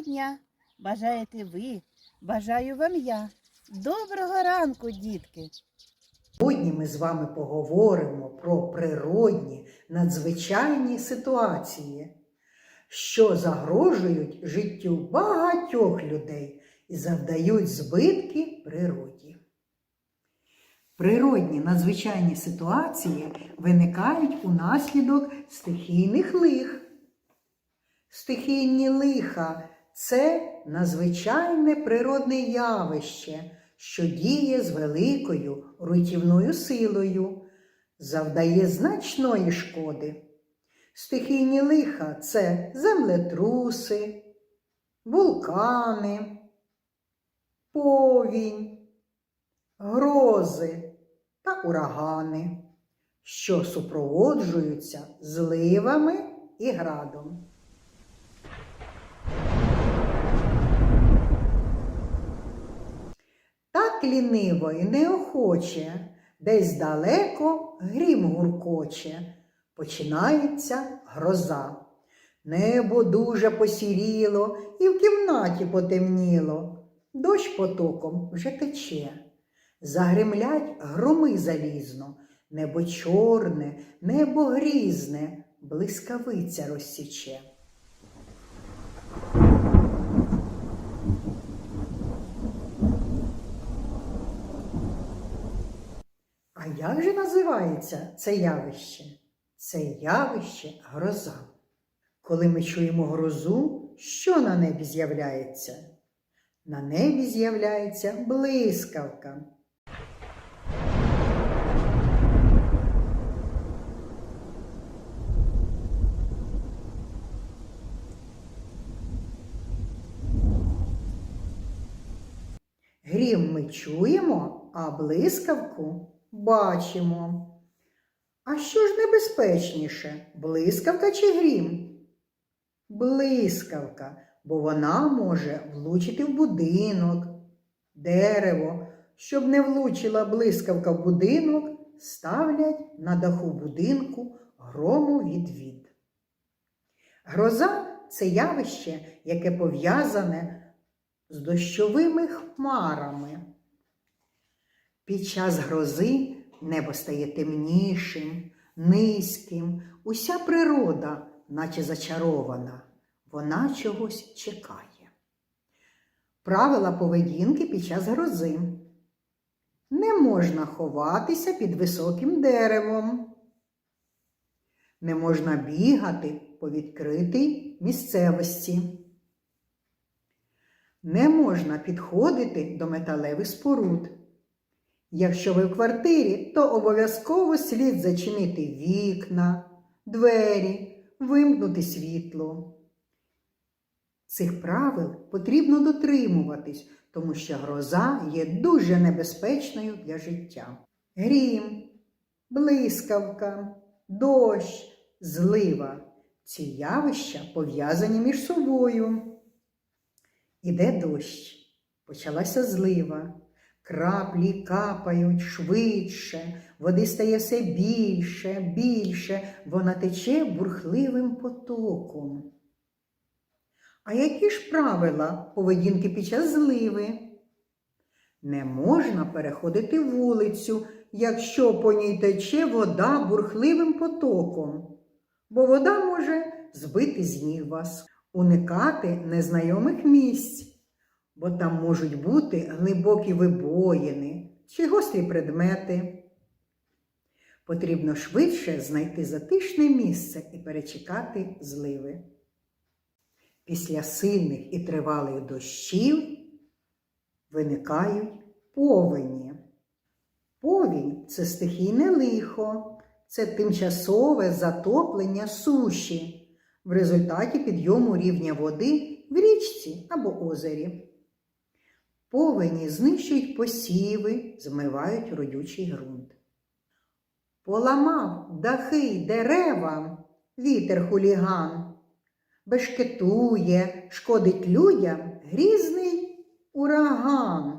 дня. Бажаєте ви, бажаю вам я. Доброго ранку, дітки! Сьогодні ми з вами поговоримо про природні надзвичайні ситуації, що загрожують життю багатьох людей і завдають збитки природі. Природні надзвичайні ситуації виникають унаслідок стихійних лих. Стихійні лиха це надзвичайне природне явище, що діє з великою руйнівною силою, завдає значної шкоди. Стихійні лиха це землетруси, вулкани, повінь, грози та урагани, що супроводжуються зливами і градом. Так ліниво і неохоче, десь далеко грім гуркоче, починається гроза. Небо дуже посіріло і в кімнаті потемніло. Дощ потоком вже тече. Загремлять громи залізно, небо чорне, небо грізне, блискавиця розсіче. А як же називається це явище? Це явище гроза. Коли ми чуємо грозу, що на небі з'являється? На небі з'являється блискавка. Грім ми чуємо, а блискавку бачимо. А що ж небезпечніше, блискавка чи грім? Блискавка, бо вона може влучити в будинок, дерево. Щоб не влучила блискавка в будинок, ставлять на даху будинку громовідвід. Гроза це явище, яке пов'язане з дощовими хмарами. Під час грози небо стає темнішим, низьким, уся природа, наче зачарована, вона чогось чекає. Правила поведінки під час грози. Не можна ховатися під високим деревом. Не можна бігати по відкритій місцевості. Не можна підходити до металевих споруд. Якщо ви в квартирі, то обов'язково слід зачинити вікна, двері, вимкнути світло. Цих правил потрібно дотримуватись, тому що гроза є дуже небезпечною для життя. Грім, блискавка, дощ, злива ці явища пов'язані між собою. Іде дощ, почалася злива. Краплі капають швидше, води стає все більше, більше, вона тече бурхливим потоком. А які ж правила поведінки під час зливи? Не можна переходити вулицю, якщо по ній тече вода бурхливим потоком, бо вода може збити з ніг вас, уникати незнайомих місць бо там можуть бути глибокі вибоїни чи гострі предмети. Потрібно швидше знайти затишне місце і перечекати зливи. Після сильних і тривалих дощів виникають повені. Повінь це стихійне лихо, це тимчасове затоплення суші в результаті підйому рівня води в річці або озері. Повені знищують посіви, змивають родючий ґрунт. Поламав дахи й дерева вітер хуліган, бешкетує, шкодить людям грізний ураган.